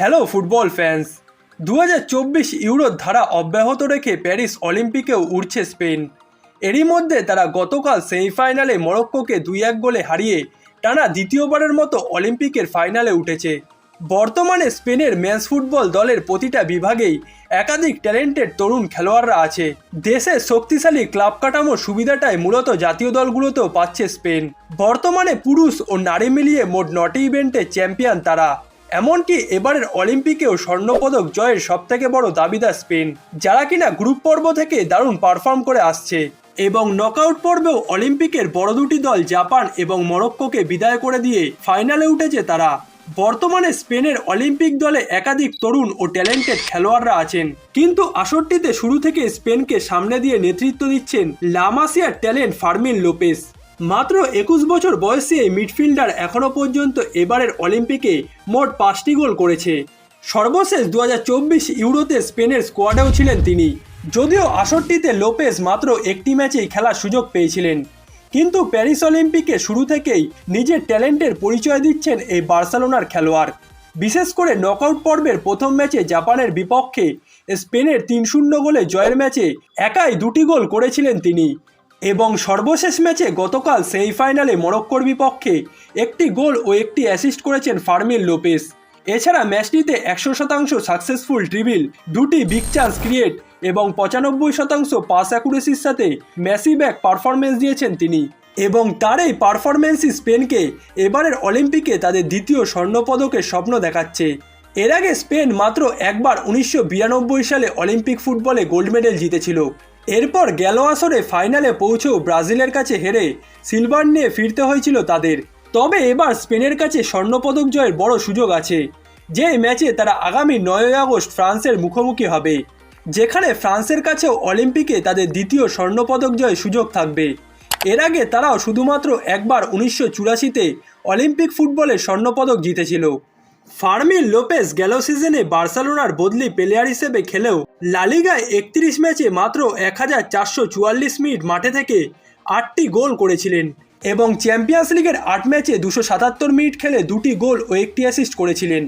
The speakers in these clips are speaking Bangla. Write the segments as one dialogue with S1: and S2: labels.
S1: হ্যালো ফুটবল ফ্যান্স দু ইউরোর ধারা অব্যাহত রেখে প্যারিস অলিম্পিকেও উড়ছে স্পেন। এরই মধ্যে তারা গতকাল সেমিফাইনালে মরক্কোকে দুই এক গোলে হারিয়ে টানা দ্বিতীয়বারের মতো অলিম্পিকের ফাইনালে উঠেছে। বর্তমানে স্পেনের মেন্স ফুটবল দলের প্রতিটা বিভাগেই একাধিক ট্যালেন্টেড তরুণ খেলোয়াড়রা আছে। দেশের শক্তিশালী ক্লাব কাঠামোর সুবিধাটাই মূলত জাতীয় দলগুলোতেও পাচ্ছে স্পেন। বর্তমানে পুরুষ ও নারী মিলিয়ে মোট নটি ইভেন্টে চ্যাম্পিয়ন তারা। এমনকি এবারের অলিম্পিকেও স্বর্ণপদক জয়ের সবথেকে বড় দাবিদার স্পেন, যারা কিনা গ্রুপ পর্ব থেকে দারুণ পারফর্ম করে আসছে। এবং নকআউট পর্বেও অলিম্পিকের বড় দুটি দল জাপান এবং মরক্কোকে বিদায় করে দিয়ে ফাইনালে উঠেছে তারা। বর্তমানে স্পেনের অলিম্পিক দলে একাধিক তরুণ ও ট্যালেন্টেড খেলোয়াড়রা আছেন। কিন্তু আসরটিতে শুরু থেকে স্পেনকে সামনে দিয়ে নেতৃত্ব দিচ্ছেন লামাসিয়ার ট্যালেন্ট ফার্মিন লোপেস। মাত্র একুশ বছর বয়সে মিডফিল্ডার এখনও পর্যন্ত এবারের অলিম্পিকে মোট পাঁচটি গোল করেছে। সর্বশেষ দু হাজার চব্বিশ ইউরোতে স্পেনের স্কোয়াডেও ছিলেন তিনি। যদিও আসরটিতে লোপেস মাত্র একটি ম্যাচেই খেলার সুযোগ পেয়েছিলেন। কিন্তু প্যারিস অলিম্পিকে শুরু থেকেই নিজের ট্যালেন্টের পরিচয় দিচ্ছেন এই বার্সেলোনার খেলোয়াড়। বিশেষ করে নকআউট পর্বের প্রথম ম্যাচে জাপানের বিপক্ষে স্পেনের তিন শূন্য গোলে জয়ের ম্যাচে একাই দুটি গোল করেছিলেন তিনি। এবং সর্বশেষ ম্যাচে গতকাল সেমিফাইনালে মরক্কোর বিপক্ষে একটি গোল ও একটি অ্যাসিস্ট করেছেন ফার্মিন লোপেস এছাড়া ম্যাচটিতে একশো শতাংশ সাকসেসফুল ট্রিবিল দুটি বিগ চান্স ক্রিয়েট এবং পঁচানব্বই শতাংশ পাস অ্যাকুরেসির সাথে ম্যাসি ব্যাক পারফরমেন্স দিয়েছেন তিনি। এবং তার এই পারফরমেন্সই স্পেনকে এবারের অলিম্পিকে তাদের দ্বিতীয় স্বর্ণপদকের স্বপ্ন দেখাচ্ছে। এর আগে স্পেন মাত্র একবার উনিশশো বিরানব্বই সালে অলিম্পিক ফুটবলে গোল্ড মেডেল জিতেছিল। এরপর গেল আসরে ফাইনালে পৌঁছেও ব্রাজিলের কাছে হেরে সিলভার নিয়ে ফিরতে হয়েছিল তাদের। তবে এবার স্পেনের কাছে স্বর্ণপদক জয়ের বড় সুযোগ আছে। যে ম্যাচে তারা আগামী নয়ই আগস্ট ফ্রান্সের মুখোমুখি হবে, যেখানে ফ্রান্সের কাছেও অলিম্পিকে তাদের দ্বিতীয় স্বর্ণপদক জয়ের সুযোগ থাকবে। এর আগে তারাও শুধুমাত্র একবার উনিশশো চুরাশিতে অলিম্পিক ফুটবলে স্বর্ণপদক জিতেছিল। ফার্মিন লোপেস গেল সিজনে বার্সেলোনার বদলি প্লেয়ার হিসেবে খেলেও লালিগায় একত্রিশ ম্যাচে মাত্র এক হাজার চারশো চুয়াল্লিশ মিনিট মাঠে থেকে আটটি গোল করেছিলেন এবং চ্যাম্পিয়ন্স লিগের আট ম্যাচে দুশো সাতাত্তর মিনিট খেলে দুটি গোল ও একটি অ্যাসিস্ট করেছিলেন।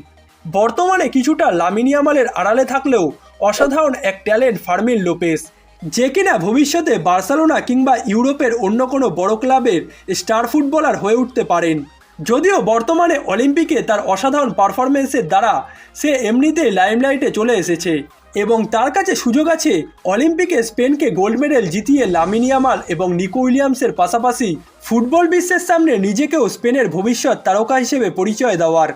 S1: বর্তমানে কিছুটা লামিনিয়ামালের আড়ালে থাকলেও অসাধারণ এক ট্যালেন্ট ফার্মিন লোপেস যে কিনা ভবিষ্যতে বার্সেলোনা কিংবা ইউরোপের অন্য কোনো বড় ক্লাবের স্টার ফুটবলার হয়ে উঠতে পারেন। যদিও বর্তমানে অলিম্পিকে তার অসাধারণ পারফরমেন্সের দ্বারা সে এমনিতেই লাইমলাইটে চলে এসেছে। এবং তার কাছে সুযোগ আছে অলিম্পিকে স্পেনকে গোল্ড মেডেল জিতিয়ে লামিনিয়ামাল এবং নিকো উইলিয়ামসের পাশাপাশি ফুটবল বিশ্বের সামনে নিজেকেও স্পেনের ভবিষ্যৎ তারকা হিসেবে পরিচয় দেওয়ার।